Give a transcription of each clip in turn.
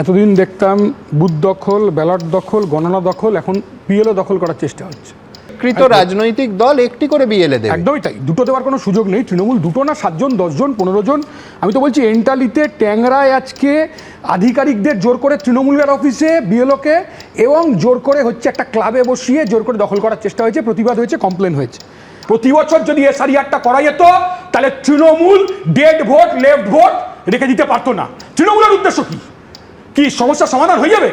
এতদিন দেখতাম বুথ দখল ব্যালট দখল গণনা দখল এখন পিএলও দখল করার চেষ্টা হচ্ছে। কৃত রাজনৈতিক দল একটি করে বিএলএ দেবে। একদমই তাই দুটো দেওয়ার কোনো সুযোগ নেই তৃণমূল দুটো না সাতজন দশজন পনেরো জন। আমি তো বলছি এন্টালিতে ট্যাংরায় আজকে আধিকারিকদের জোর করে তৃণমূলের অফিসে বিএলওকে এবং জোর করে হচ্ছে একটা ক্লাবে বসিয়ে জোর করে দখল করার চেষ্টা হয়েছে প্রতিবাদ হয়েছে কমপ্লেন হয়েছে। প্রতি বছর যদি এসআরিআরটা করা যেত তাহলে Trinamool dead vote left vote রেখে দিতে পারতো না। তৃণমূলের উদ্দেশ্য কি? কি সমস্যা সমাধান হয়ে যাবে?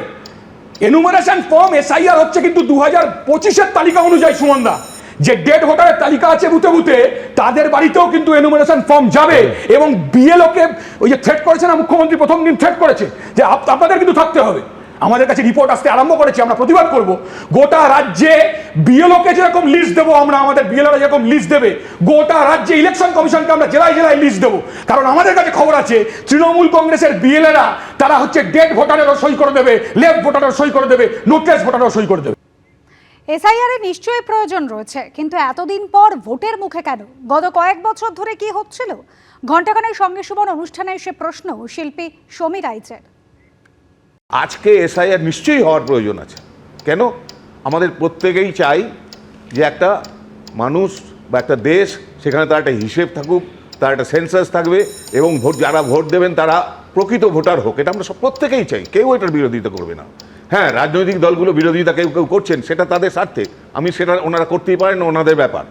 এনুমারেশন ফর্ম এসআইআর হচ্ছে কিন্তু দু হাজার পঁচিশের তালিকা অনুযায়ী, সুমনদা। যে ডেড ভোটারের তালিকা আছে বুথে বুথে, তাদের বাড়িতেও কিন্তু এনুমারেশন ফর্ম যাবে এবং বিএলওকে ওই যে থ্রেট করেছে না, মুখ্যমন্ত্রী প্রথম দিন থ্রেট করেছে, যে আপ- আপনাদের কিন্তু থাকতে হবে। আমাদের কাছে রিপোর্ট আসতে আরম্ভ করেছে, আমরা প্রতিবাদ করব। গোটা রাজ্যে বিএলওকে যেরকম লিস্ট দেবো আমরা, আমাদের বিএলওরা যেরকম লিস্ট দেবে, গোটা রাজ্যে ইলেকশন কমিশনকে আমরা জেলায় জেলায় লিস্ট দেবো। কারণ আমাদের কাছে খবর আছে, তৃণমূল কংগ্রেসের বিএলএরা তারা হচ্ছে ডেড ভোটারেরও সই করে দেবে লেফট ভোটারেরও সই করে দেবে নোটলেস ভোটারেরও সই করে দেবে। এসআইআর এর নিশ্চয়ই প্রয়োজন রয়েছে, কিন্তু এতদিন পর ভোটের মুখে কেন? গত কয়েক বছর ধরে কি হচ্ছিল? ঘণ্টাখানেক সঙ্গে সুমন অনুষ্ঠানে এসে প্রশ্ন, শিল্পী সমীর রাইচের আজকে এসআইআর নিশ্চয়ই হওয়ার প্রয়োজন আছে। কেন? আমাদের প্রত্যেকেই চাই যে একটা মানুষ বা একটা দেশ সেখানে তার একটা হিসেব থাকুক, তার একটা সেন্সাস থাকবে এবং ভোট, যারা ভোট দেবেন তারা প্রকৃত ভোটার হোক। এটা আমরা সব প্রত্যেকেই চাই। কেউ এটার বিরোধিতা করবে না। হ্যাঁ রাজনৈতিক দলগুলো বিরোধিতা কেউ কেউ করছেন, সেটা তাদের স্বার্থে। আমি সেটা ওনারা করতেই পারেন, ওনাদের ব্যাপার।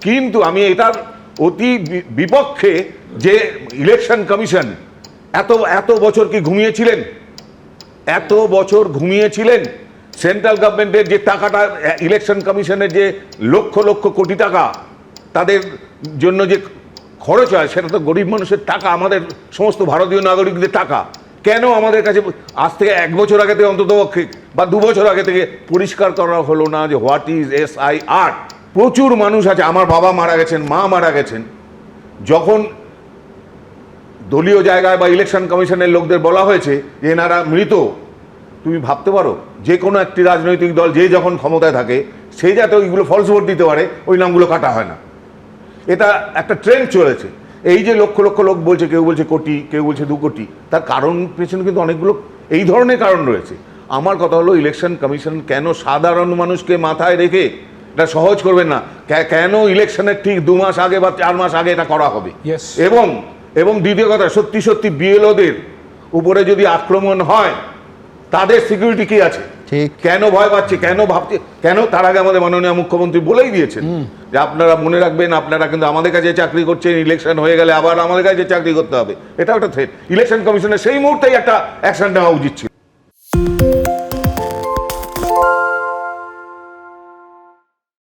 কিন্তু আমি এটার অতি বিপক্ষে যে ইলেকশন কমিশন এত এত বছর কি ঘুমিয়েছিলেন? এত বছর ঘুমিয়েছিলেন সেন্ট্রাল গভর্নমেন্টের যে টাকাটা, ইলেকশন কমিশনের যে লক্ষ লক্ষ কোটি টাকা, তাদের জন্য যে খরচ হয়, সেটা তো গরিব মানুষের টাকা, আমাদের সমস্ত ভারতীয় নাগরিকদের টাকা। কেন আমাদের কাছে আজ থেকে এক বছর আগে থেকে অন্তত বা দু বছর আগে থেকে পরিষ্কার করা হলো না যে what is S I R? প্রচুর মানুষ আছে, আমার বাবা মারা গেছেন, মা মারা গেছেন। যখন দলীয় জায়গায় বা ইলেকশন কমিশনের লোকদের বলা হয়েছে যে এনারা মৃত। তুমি ভাবতে পারো যে কোনো একটি রাজনৈতিক দল যে যখন ক্ষমতায় থাকে সে যাতে ওইগুলো ফলস ভোট দিতে পারে ওই নামগুলো কাটা হয় না। এটা একটা ট্রেন্ড চলেছে। এই যে লক্ষ লক্ষ লোক বলছে কেউ বলছে কোটি কেউ বলছে দু কোটি তার কারণ পেছনে কিন্তু অনেকগুলো এই ধরনের কারণ রয়েছে। আমার কথা হলো ইলেকশন কমিশন কেন সাধারণ মানুষকে মাথায় রেখে এটা সহজ করবেন না? কেন ইলেকশনের ঠিক দু মাস আগে বা চার মাস আগে এটা করা হবে. এবং এবং দ্বিতীয় কথা সত্যি সত্যি বিএলওদের উপরে যদি আক্রমণ হয় তাদের সিকিউরিটি কি আছে? ঠিক। কেন ভয় পাচ্ছে? কেন ভাবছে? কেন তার আগে আমাদের মাননীয় মুখ্যমন্ত্রী বলেই দিয়েছেন যে আপনারা মনে রাখবেন আপনারা কিন্তু আমাদের কাছে চাকরি করছেন ইলেকশন হয়ে গেলে আবার আমাদের কাছে চাকরি করতে হবে। এটা একটা থ্রেট ইলেকশন কমিশনের সেই মুহূর্তেই একটা অ্যাকশন নেওয়া উচিত ছিল।